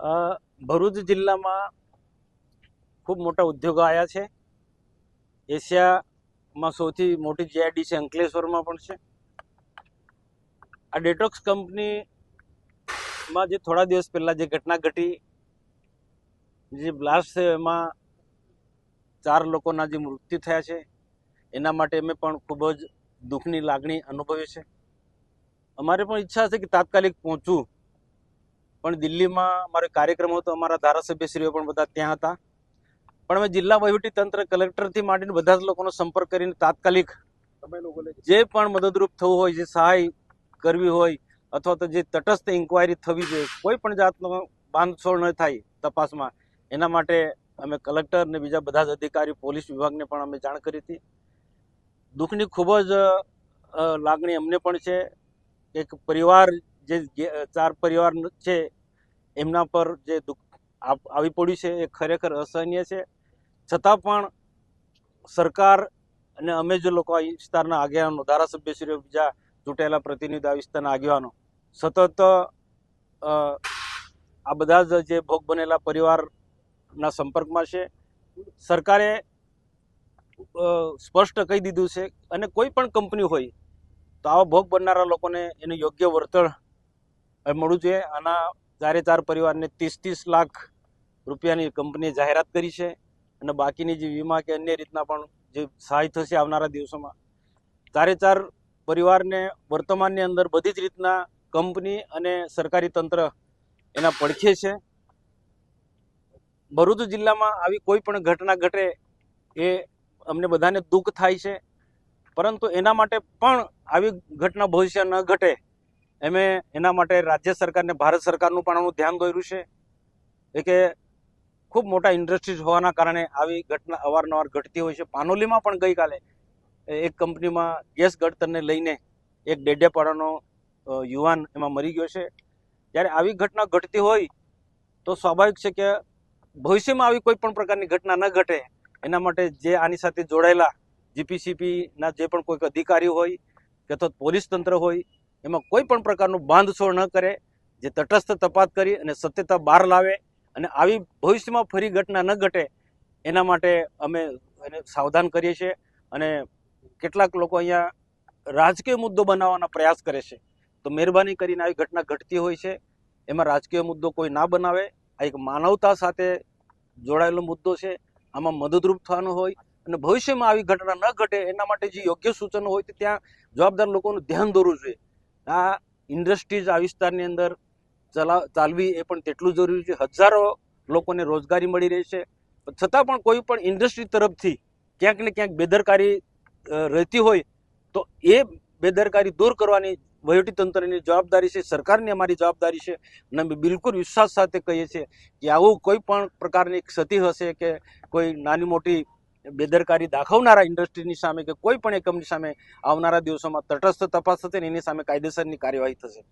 ભરૂચ જિલ્લામાં ખૂબ મોટા ઉદ્યોગો આવ્યા છે. એશિયામાં સૌથી મોટી જીઆઈડી છે અંકલેશ્વરમાં પણ છે. આ ડેટોક્સ કંપનીમાં જે થોડા દિવસ પહેલાં જે ઘટના ઘટી, જે બ્લાસ્ટ છે એમાં ચાર લોકોના જે મૃત્યુ થયા છે. એના માટે અમે પણ ખૂબ જ દુઃખની લાગણી અનુભવી છે અમારે પણ ઈચ્છા છે કે તાત્કાલિક પહોંચવું. પણ દિલ્હીમાં મારો કાર્યક્રમ હતો અમારા ધારાસભ્યશ્રીઓ પણ બધા ત્યાં હતા. પણ અમે જિલ્લા વહીવટી તંત્ર કલેક્ટરથી માંડીને બધા જ લોકોનો સંપર્ક કરીને તાત્કાલિક જે પણ મદદરૂપ થવું હોય જે સહાય કરવી હોય અથવા તો જે તટસ્થ ઇન્કવાયરી થવી જોઈએ કોઈ પણ જાતનો બાંધછોડ ન થાય તપાસમાં. એના માટે અમે કલેક્ટર ને બીજા બધા જ અધિકારી પોલીસ વિભાગને પણ અમે જાણ કરી હતી. દુઃખની ખૂબ જ લાગણી અમને પણ છે. એક પરિવાર જે ચાર પરિવાર છે, એમના પર જે દુઃખ આવી પડ્યું છે એ ખરેખર અસહનીય છે. છતાં પણ સરકાર અને અમે જે લોકો આ વિસ્તારના આગેવાનો, ધારાસભ્યશ્રીઓ, બીજા ચૂંટાયેલા પ્રતિનિધિ આ વિસ્તારના આગેવાનો, સતત આ બધા જ જે ભોગ બનેલા પરિવારના સંપર્કમાં છે. સરકારે સ્પષ્ટ કહી દીધું છે અને કોઈ પણ કંપની હોય તો આવા ભોગ બનનારા લોકોને એનું યોગ્ય વળતર મળવું જોઈએ. આના ચારે ચાર પરિવારને ત્રીસ ત્રીસ લાખ રૂપિયાની કંપનીએ જાહેરાત કરી છે અને બાકીની જે વીમા કે અન્ય રીતના પણ જે સહાય થશે આવનારા દિવસોમાં. ચારે ચાર પરિવારને વર્તમાનની અંદર બધી જ રીતના કંપની અને સરકારી તંત્ર એના પડખે છે. ભરૂચ જિલ્લામાં આવી કોઈ પણ ઘટના ઘટે એ અમને બધાને દુઃખ થાય છે. પરંતુ એના માટે પણ આવી ઘટના ભવિષ્ય ન ઘટે એમે એના માટે રાજ્ય સરકારને ભારત સરકારનું પણ આનું ધ્યાન દોર્યું છે. એ કે ખૂબ મોટા ઇન્ડસ્ટ્રીઝ હોવાના કારણે આવી ઘટના અવારનવાર ઘટતી હોય છે. પાનોલીમાં પણ ગઈકાલે એક કંપનીમાં ગેસ ગળતરને લઈને એક ડેડિયાપાડાનો યુવાન એમાં મરી ગયો છે. જ્યારે આવી ઘટના ઘટતી હોય તો સ્વાભાવિક છે કે ભવિષ્યમાં આવી કોઈ પણ પ્રકારની ઘટના ન ઘટે. એના માટે જે આની સાથે જોડાયેલા જીપીસીપીના જે પણ કોઈક અધિકારી હોય કે અથવા પોલીસ તંત્ર હોય એમાં કોઈ પણ પ્રકારનું બાંધછોડ ન કરે, જે તટસ્થ તપાસ કરી અને સત્યતા બહાર લાવે અને આવી ભવિષ્યમાં ફરી ઘટના ન ઘટે, એના માટે અમે એને સાવધાન કરીએ છીએ અને કેટલાક લોકો અહીંયા રાજકીય મુદ્દો બનાવવાના પ્રયાસ કરે છે. તો મહેરબાની કરીને આવી ઘટના ઘટતી હોય છે, એમાં રાજકીય મુદ્દો કોઈ ના બનાવે, આ એક માનવતા સાથે જોડાયેલો મુદ્દો છે, આમાં મદદરૂપ થવાનું હોય અને ભવિષ્યમાં આવી ઘટના ન ઘટે, એના માટે જે યોગ્ય સૂચનો હોય તે ત્યાં જવાબદાર લોકોનું ધ્યાન દોરવું જોઈએ. આ ઇન્ડસ્ટ્રીઝ આ વિસ્તારની અંદર ચલા, ચાલવી એ પણ તેટલું જરૂરી છે. હજારો લોકોને રોજગારી મળી રહી છે. છતાં પણ કોઈ પણ ઇન્ડસ્ટ્રી તરફથી ક્યાંક ને ક્યાંક બેદરકારી રહેતી હોય તો એ બેદરકારી દૂર કરવાની વહીવટી તંત્રની જવાબદારી છે. સરકારની અમારી જવાબદારી છે. અને અમે બિલકુલ વિશ્વાસ સાથે કહીએ છીએ કે આવું કોઈ પણ પ્રકારની ક્ષતિ હશે કે કોઈ નાની મોટી બેદરકારી દાખવનારા ઇન્ડસ્ટ્રીની સામે કે કોઈ પણ એકમની સામે આવનારા દિવસોમાં તટસ્થ તપાસ થશે ને એની સામે કાયદેસરની કાર્યવાહી થશે.